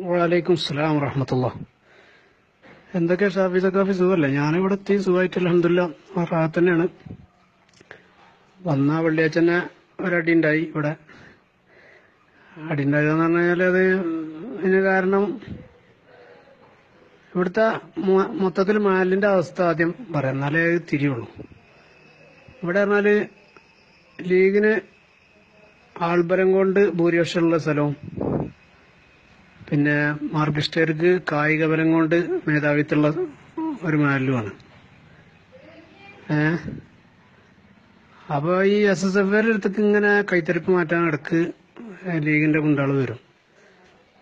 വലൈക്കും സ്ലാം വറഹമത്തല്ല എന്തൊക്കെ ഷാഫി സക്കാഫി സുഖമല്ലേ ഞാനിവിടെ എത്തി സുഖമായിട്ട് അലഹമില്ല റാഹത്ത് തന്നെയാണ്. വന്ന വെള്ളിയാഴ്ച തന്നെ ഒരടി ഉണ്ടായി ഇവിടെ. അടി ഉണ്ടായതെന്ന് പറഞ്ഞു കഴിഞ്ഞാൽ അത് ഇതിന് കാരണം ഇവിടുത്തെ മൊത്തത്തിൽ മാലിന്റെ അവസ്ഥ ആദ്യം പറയാം. എന്നാലേ തിരിയുള്ളൂ. ഇവിടെ പറഞ്ഞാൽ ലീഗിന് ആൾബരം കൊണ്ട് ഭൂരിപക്ഷമുള്ള സ്ഥലവും പിന്നെ മാർക്സിസ്റ്റുകാർക്ക് കായിക ബലം കൊണ്ട് മേധാവിത്വമുള്ള ഒരു മാലുമാണ് ഏഹ് അപ്പൊ ഈ എസ് എസ് എഫ് അടുത്തേക്ക് ഇങ്ങനെ കൈത്തരിപ്പ് മാറ്റാൻ ഇടയ്ക്ക് ലീഗിന്റെ ഗുണ്ടാൾ വരും.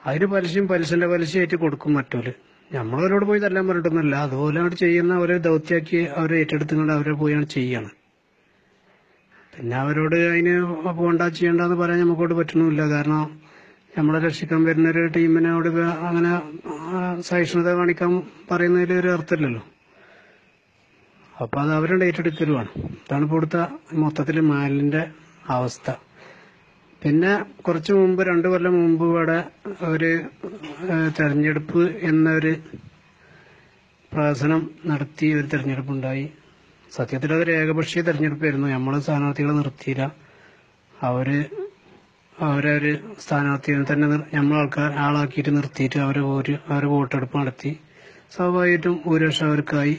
അതിന് പലിശയും പലിശന്റെ പലിശയായിട്ട് കൊടുക്കും മറ്റോൽ നമ്മളവരോട് പോയി തല്ലാൻ പറഞ്ഞിട്ടൊന്നുമില്ല. അതുപോലെ അവിടെ ചെയ്യുന്ന അവരെ ദൗത്യാക്കി അവരെ ഏറ്റെടുത്തുകൊണ്ട് അവരെ പോയാണ് ചെയ്യാണ്. പിന്നെ അവരോട് അതിന് പോണ്ട ചെയ്യണ്ടെന്ന് പറയാൻ നമുക്കോട് പറ്റണമില്ല. കാരണം നമ്മളെ രക്ഷിക്കാൻ വരുന്ന ഒരു ടീമിനോട് അങ്ങനെ സഹിഷ്ണുത കാണിക്കാൻ പറയുന്നതിൽ ഒരു അർത്ഥമില്ലല്ലോ. അപ്പൊ അത് അവരുടെ ഏറ്റെടുക്കലുമാണ് ഇതാണ് ഇപ്പോൾ ഇവിടുത്തെ മൊത്തത്തിൽ മാലിന്റെ അവസ്ഥ. പിന്നെ കുറച്ചു മുമ്പ് രണ്ടു കൊല്ലം മുമ്പ് ഇവിടെ ഒരു തെരഞ്ഞെടുപ്പ് എന്നൊരു പ്രഹസനം നടത്തി ഒരു തെരഞ്ഞെടുപ്പുണ്ടായി. സത്യത്തിൽ അതൊരു ഏകപക്ഷീയ തെരഞ്ഞെടുപ്പായിരുന്നു. നമ്മൾ സ്ഥാനാർത്ഥികളെ നിർത്തിയില്ല. അവർ അവരെ ഒരു സ്ഥാനാർത്ഥിയെ തന്നെ നമ്മൾ ആൾക്കാർ ആളാക്കിയിട്ട് നിർത്തിയിട്ട് അവരെ ഒരു അവരെ വോട്ടെടുപ്പ് നടത്തി. സ്വാഭാവികമായിട്ടും ഭൂരിപക്ഷം അവർക്കായി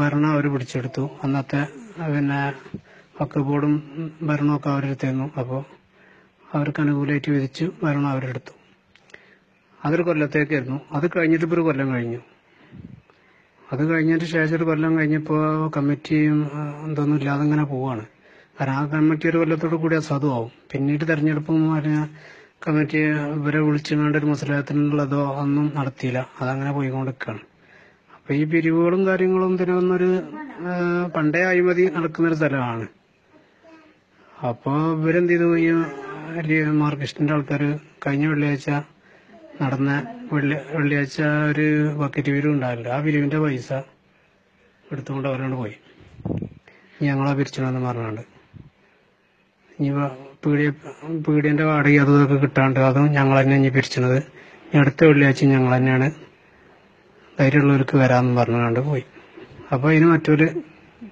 ഭരണം അവർ പിടിച്ചെടുത്തു. അന്നത്തെ പിന്നെ വക്ക് ബോർഡും ഭരണമൊക്കെ അവരെടുത്തിരുന്നു. അപ്പോൾ അവർക്ക് അനുകൂലമായിട്ട് വിധിച്ചു ഭരണം അവരെടുത്തു. അതൊരു കൊല്ലത്തേക്കായിരുന്നു. അത് കഴിഞ്ഞിട്ട് ഇപ്പോൾ ഒരു കൊല്ലം കഴിഞ്ഞു. അത് കഴിഞ്ഞതിന് ശേഷം ഒരു കൊല്ലം കഴിഞ്ഞപ്പോൾ കമ്മിറ്റിയും എന്തൊന്നും ഇല്ലാതെ ഇങ്ങനെ പോവാണ്. കാരണം ആ കമ്മിറ്റി ഒരു കൊല്ലത്തോടു കൂടി അസാധുവാകും പിന്നീട് തെരഞ്ഞെടുപ്പ് പറഞ്ഞ കമ്മിറ്റി ഇവരെ വിളിച്ചുകൊണ്ട് ഒരു മത്സരത്തിനുള്ളതോ ഒന്നും നടത്തിയില്ല. അതങ്ങനെ പോയിക്കൊണ്ടിരിക്കുകയാണ്. അപ്പൊ ഈ പിരിവുകളും കാര്യങ്ങളും തിരുവന്നൊരു പണ്ടേ അഴിമതി നടക്കുന്നൊരു സ്ഥലമാണ്. അപ്പൊ ഇവരെന്ത് ചെയ്തു? ഈ മാർക്സിസ്റ്റിന്റെ ആൾക്കാർ കഴിഞ്ഞ വെള്ളിയാഴ്ച നടന്ന വെള്ളി വെള്ളിയാഴ്ച ഒരു ബക്കറ്റ് പിരിവ് ഉണ്ടാവില്ല ആ പിരിവിന്റെ പൈസ എടുത്തുകൊണ്ട് അവരോട് പോയി. ഞങ്ങളാ പിരിച്ചണമെന്ന് പറഞ്ഞുകൊണ്ട് ഇനി പീടിയ പീടിയന്റെ വാടക അതും ഇതൊക്കെ കിട്ടാണ്ട് അതും ഞങ്ങൾ തന്നെ ഇനി പിരിച്ചണത്. അടുത്ത വെള്ളിയാഴ്ച ഞങ്ങൾ തന്നെയാണ് ധൈര്യമുള്ളവർക്ക് വരാമെന്ന് പറഞ്ഞുകൊണ്ട് പോയി. അപ്പോൾ അതിന് മറ്റൊരു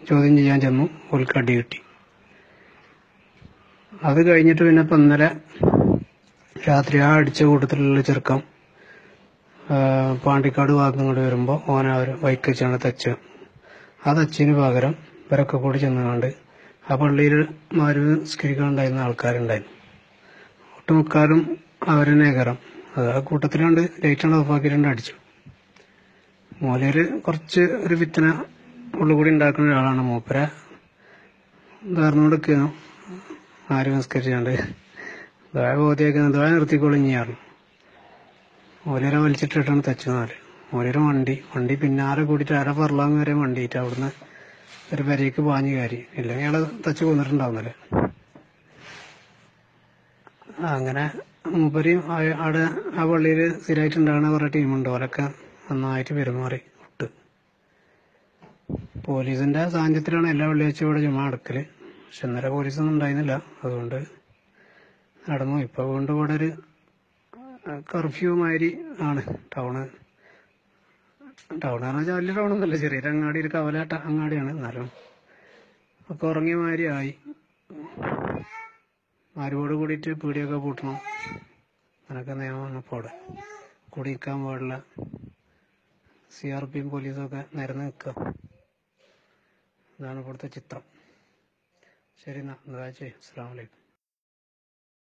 ചോദ്യം ചെയ്യാൻ ചെന്നു. ഓൽക്ക് അടി കിട്ടി. അത് കഴിഞ്ഞിട്ട് പിന്നെ ഇപ്പം ഇന്നലെ രാത്രി ആ അടിച്ച കൂട്ടത്തിലുള്ള ചെറുക്കം പാണ്ടിക്കാട് ഭാഗത്തും കൂടി വരുമ്പോൾ ഓന അവർ വൈക്കച്ചാണ് തച്ച്. ആ തച്ചിന് പകരം ഇവരൊക്കെ കൂടി ചെന്നുകൊണ്ട് ആ പള്ളിയിൽ മാര് നിസ്കരിക്കാനുണ്ടായിരുന്ന ആൾക്കാരുണ്ടായിരുന്നു. ഒട്ടുമുക്കാലും അവരെന്നെ കയറാം അത് ആ കൂട്ടത്തിലാണ്ട് ലൈറ്റാണ് രണ്ട് അടിച്ചു. മൂലര് കുറച്ച് ഒരു വിത്തന ഉള്ളുകൂടി ഉണ്ടാക്കുന്ന ഒരാളാണ് മൂപ്പര. ധാരണോടൊക്കെയാണ് ആര് സംസ്കരിച്ചാണ്ട് ദ്വായ ബോധ്യാക്കുന്നത് നിർത്തിക്കോളും നിർത്തിക്കൊള്ളിഞ്ഞാറ് ഓലേരെ വലിച്ചിട്ടിട്ടാണ് തച്ചു നാല്. ഓലേരെ വണ്ടി. വണ്ടി പിന്നാരെ കൂടിയിട്ട് അര പറലാങ് വരെ വണ്ടിയിട്ട് അവിടുന്ന് ഒരു പെരയ്ക്ക് പാഞ്ഞു കയറി. ഇല്ലെങ്കിൽ അയാൾ തച്ച് കൊന്നിട്ടുണ്ടാവുന്നല്ലേ? അങ്ങനെ മൂപ്പര് അവിടെ ആ പള്ളിയിൽ സ്ഥിരമായിട്ടുണ്ടാകുന്ന കുറെ ടീമുണ്ട്. അവരൊക്കെ നന്നായിട്ട് പെരുമാറി വിട്ട്. പോലീസിന്റെ സാന്നിധ്യത്തിലാണ് എല്ലാ വെള്ളിയാഴ്ച ഇവിടെ ചുമ അടക്കൽ പക്ഷെ ഇന്നലെ പോലീസൊന്നും ഉണ്ടായിരുന്നില്ല. അതുകൊണ്ട് നടന്നു. ഇപ്പൊ വീണ്ടും ഇവിടെ ഒരു കർഫ്യൂ മാതിരി ആണ് ടൗണ്. ടൗൺ എന്ന് വെച്ചാൽ വലിയ ടൗണൊന്നുമല്ല ചെറിയൊരു അങ്ങാടി ഒരു കവലാട്ട അങ്ങാടിയാണ് എന്നാലും. ഒക്കെ ഉറങ്ങിയ മാതിരി ആയി. ആരോട് കൂടിയിട്ട് പീടിയൊക്കെ പൂട്ടണം. അങ്ങനൊക്കെ നിയമം വന്നപ്പോൾ അവിടെ. കൂടി നിൽക്കാൻ പാടില്ല. സി ആർ പിയും പോലീസും ഒക്കെ നിരന്ന് നിൽക്കുക. ഇതാണ് ഇവിടുത്തെ ചിത്രം. ശരി എന്നാ എന്താ ചെയ്യും അസ്സാം വലൈക്കും